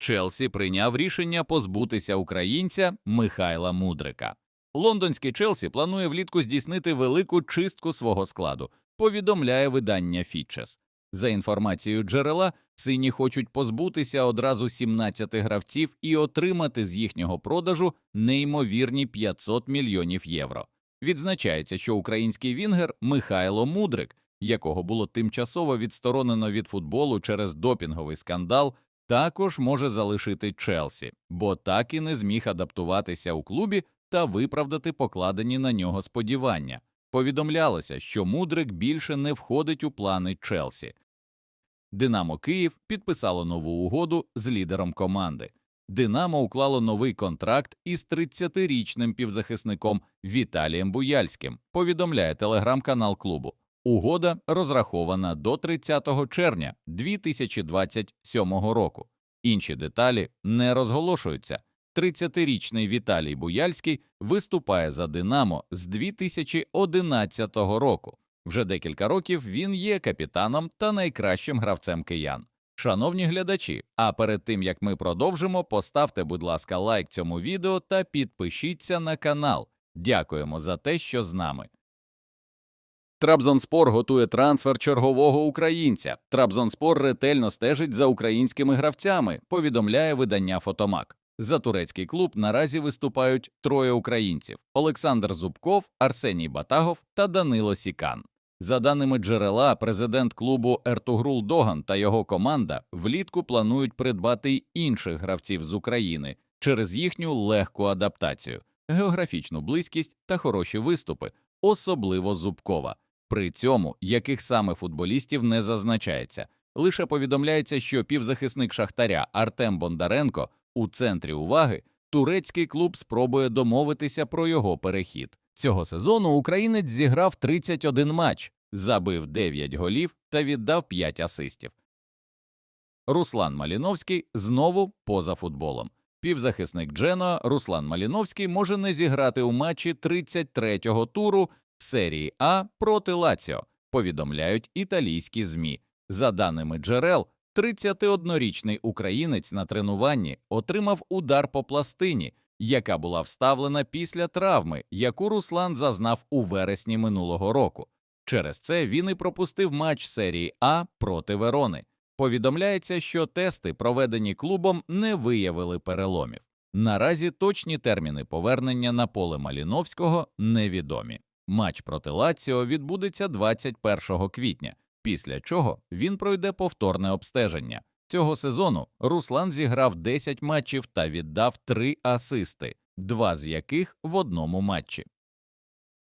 Челсі прийняв рішення позбутися українця Михайла Мудрика. Лондонський Челсі планує влітку здійснити велику чистку свого складу, повідомляє видання Фітчес. За інформацією джерела, сині хочуть позбутися одразу 17 гравців і отримати з їхнього продажу неймовірні 500 мільйонів євро. Відзначається, що український вінгер Михайло Мудрик, якого було тимчасово відсторонено від футболу через допінговий скандал, також може залишити Челсі, бо так і не зміг адаптуватися у клубі та виправдати покладені на нього сподівання. Повідомлялося, що Мудрик більше не входить у плани Челсі. Динамо Київ підписало нову угоду з лідером команди. Динамо уклало новий контракт із 30-річним півзахисником Віталієм Буяльським, повідомляє телеграм-канал клубу. Угода розрахована до 30 червня 2027 року. Інші деталі не розголошуються. 30-річний Віталій Буяльський виступає за Динамо з 2011 року. Вже декілька років він є капітаном та найкращим гравцем киян. Шановні глядачі, а перед тим як ми продовжимо, поставте, будь ласка, лайк цьому відео та підпишіться на канал. Дякуємо за те, що з нами. Трабзонспор готує трансфер чергового українця. Трабзонспор ретельно стежить за українськими гравцями, повідомляє видання Фотомак. За турецький клуб наразі виступають троє українців: Олександр Зубков, Арсеній Батагов та Данило Сікан. За даними джерела, президент клубу Ертугрул Доган та його команда влітку планують придбати й інших гравців з України через їхню легку адаптацію, географічну близькість та хороші виступи, особливо Зубкова. При цьому яких саме футболістів не зазначається. Лише повідомляється, що півзахисник Шахтаря Артем Бондаренко у центрі уваги турецький клуб спробує домовитися про його перехід. Цього сезону українець зіграв 31 матч, забив 9 голів та віддав 5 асистів. Руслан Маліновський знову поза футболом. Півзахисник Джено Руслан Маліновський може не зіграти у матчі 33-го туру серії А проти Лаціо, повідомляють італійські ЗМІ. За даними джерел, 31-річний українець на тренуванні отримав удар по пластині, яка була вставлена після травми, яку Руслан зазнав у вересні минулого року. Через це він і пропустив матч серії А проти Верони. Повідомляється, що тести, проведені клубом, не виявили переломів. Наразі точні терміни повернення на поле Маліновського невідомі. Матч проти Лаціо відбудеться 21 квітня, після чого він пройде повторне обстеження. Цього сезону Руслан зіграв 10 матчів та віддав 3 асисти, два з яких в одному матчі.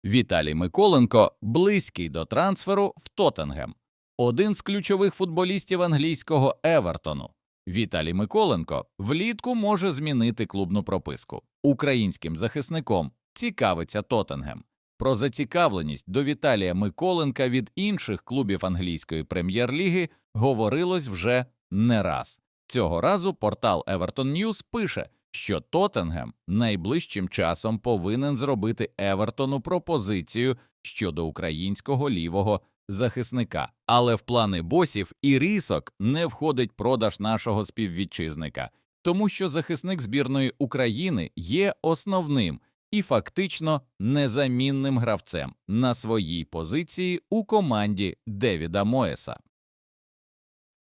Віталій Миколенко близький до трансферу в Тоттенгем, один з ключових футболістів англійського Евертону. Віталій Миколенко влітку може змінити клубну прописку. Українським захисником цікавиться Тоттенгем. Про зацікавленість до Віталія Миколенка від інших клубів англійської прем'єр-ліги говорилось вже не раз. Цього разу портал Everton News пише, що Тоттенгем найближчим часом повинен зробити Евертону пропозицію щодо українського лівого захисника, але в плани босів і рісок не входить продаж нашого співвітчизника, тому що захисник збірної України є основним і фактично незамінним гравцем на своїй позиції у команді Девіда Моеса.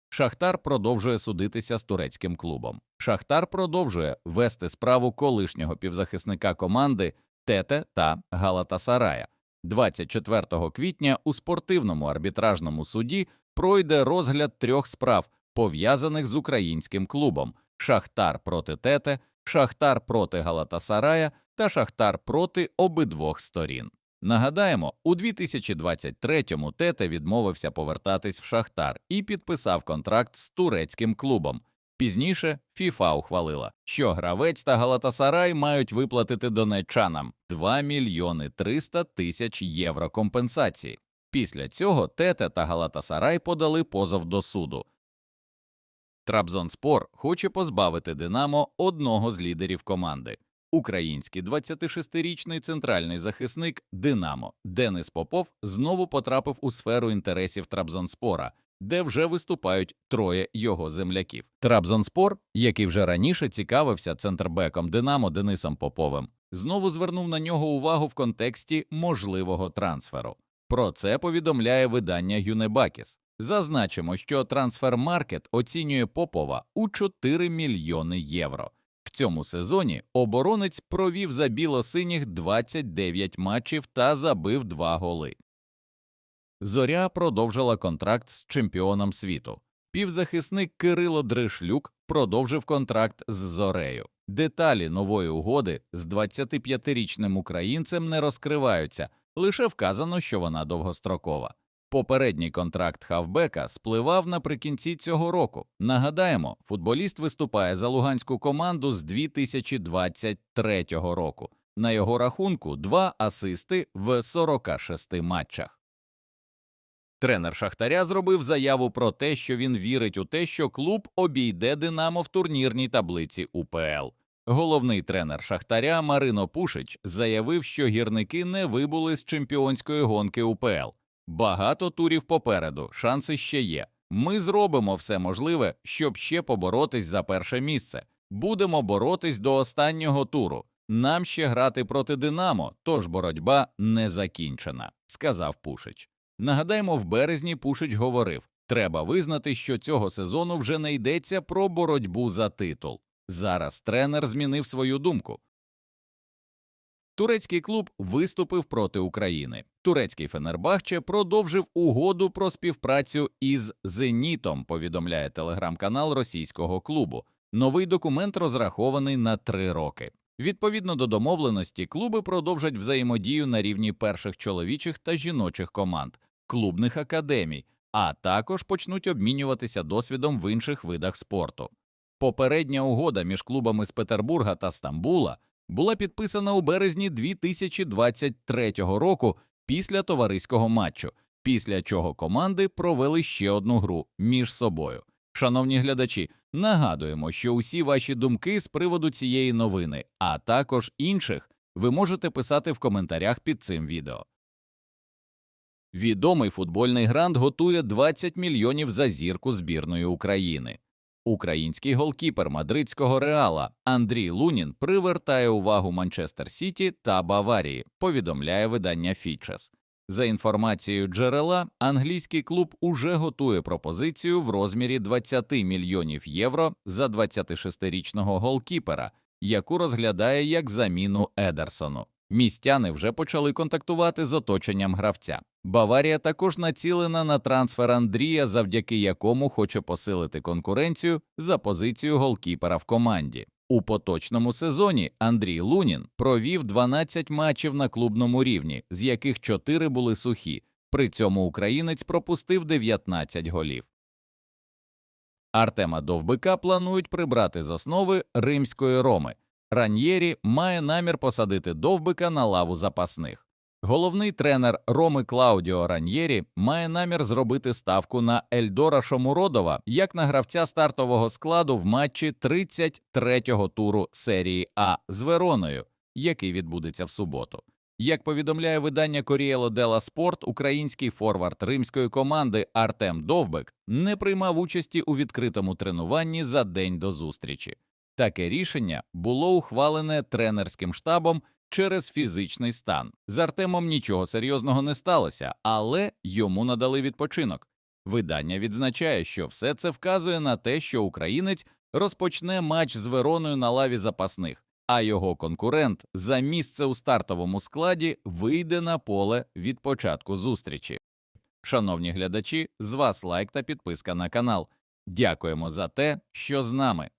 Шахтар продовжує судитися з турецьким клубом. Шахтар продовжує вести справу колишнього півзахисника команди Тете та Галатасарая. 24 квітня у спортивному арбітражному суді пройде розгляд трьох справ, пов'язаних з українським клубом: Шахтар проти Тете, Шахтар проти Галатасарая та Шахтар проти обидвох сторін. Нагадаємо, у 2023-му Тете відмовився повертатись в Шахтар і підписав контракт з турецьким клубом. Пізніше ФІФА ухвалила, що гравець та Галатасарай мають виплатити донеччанам 2 мільйони 300 тисяч євро компенсації. Після цього Тете та Галатасарай подали позов до суду. Трабзонспор хоче позбавити Динамо одного з лідерів команди. Український 26-річний центральний захисник Динамо Денис Попов знову потрапив у сферу інтересів Трабзонспора де вже виступають троє його земляків. Трабзонспор, який вже раніше цікавився центрбеком Динамо Денисом Поповим, знову звернув на нього увагу в контексті можливого трансферу. Про це повідомляє видання Юнебакіс. Зазначимо, що трансфермаркет оцінює Попова у 4 мільйони євро. Цьому сезоні оборонець провів за білосиніх 29 матчів та забив 2 голи. Зоря продовжила контракт з чемпіоном світу. Півзахисник Кирило Дришлюк продовжив контракт з Зорею. Деталі нової угоди з 25-річним українцем не розкриваються, лише вказано, що вона довгострокова. Попередній контракт хавбека спливав наприкінці цього року. Нагадаємо, футболіст виступає за луганську команду з 2023 року. На його рахунку два асисти в 46 матчах. Тренер Шахтаря зробив заяву про те, що він вірить у те, що клуб обійде Динамо в турнірній таблиці УПЛ. Головний тренер Шахтаря Марино Пушич заявив, що гірники не вибули з чемпіонської гонки УПЛ. Багато турів попереду, шанси ще є. Ми зробимо все можливе, щоб ще поборотись за перше місце. Будемо боротись до останнього туру. Нам ще грати проти Динамо, тож боротьба не закінчена, сказав Пушич. Нагадаємо, в березні Пушич говорив: треба визнати, що цього сезону вже не йдеться про боротьбу за титул. Зараз тренер змінив свою думку. Турецький клуб виступив проти України. Турецький Фенербахче продовжив угоду про співпрацю із Зенітом. Повідомляє телеграм-канал російського клубу. Новий документ розрахований на три роки. Відповідно до домовленості, клуби продовжать взаємодію на рівні перших чоловічих та жіночих команд, клубних академій, а також почнуть обмінюватися досвідом в інших видах спорту. Попередня угода між клубами з Петербурга та Стамбула була підписана у березні 2023 року після товариського матчу, після чого команди провели ще одну гру між собою. Шановні глядачі, нагадуємо, що усі ваші думки з приводу цієї новини, а також інших, ви можете писати в коментарях під цим відео. Відомий футбольний грант готує 20 мільйонів за зірку збірної України. Український голкіпер мадридського реала Андрій Лунін привертає увагу Манчестер Сіті та Баварії, повідомляє видання Фічес. За інформацією джерела, англійський клуб уже готує пропозицію в розмірі 20 мільйонів євро за 26-річного голкіпера, яку розглядає як заміну Едерсону. Містяни вже почали контактувати з оточенням гравця. Баварія також націлена на трансфер Андрія, завдяки якому хоче посилити конкуренцію за позицію голкіпера в команді. У поточному сезоні Андрій Лунін провів 12 матчів на клубному рівні, з яких 4 були сухі. При цьому українець пропустив 19 голів. Артема Довбика планують прибрати з основи римської Роми. Раньєрі має намір посадити Довбика на лаву запасних. Головний тренер Роми Клаудіо Раньєрі має намір зробити ставку на Ельдора Шомуродова як на гравця стартового складу в матчі 33-го туру серії А з Вероною, який відбудеться в суботу. Як повідомляє видання Коріело Дела Спорт, український форвард римської команди Артем Довбик не приймав участі у відкритому тренуванні за день до зустрічі. Таке рішення було ухвалене тренерським штабом через фізичний стан. З Артемом нічого серйозного не сталося, але йому надали відпочинок. Видання відзначає, що все це вказує на те, що українець розпочне матч з Вероною на лаві запасних, а його конкурент за місце у стартовому складі вийде на поле від початку зустрічі. Шановні глядачі, з вас лайк та підписка на канал. Дякуємо за те, що з нами.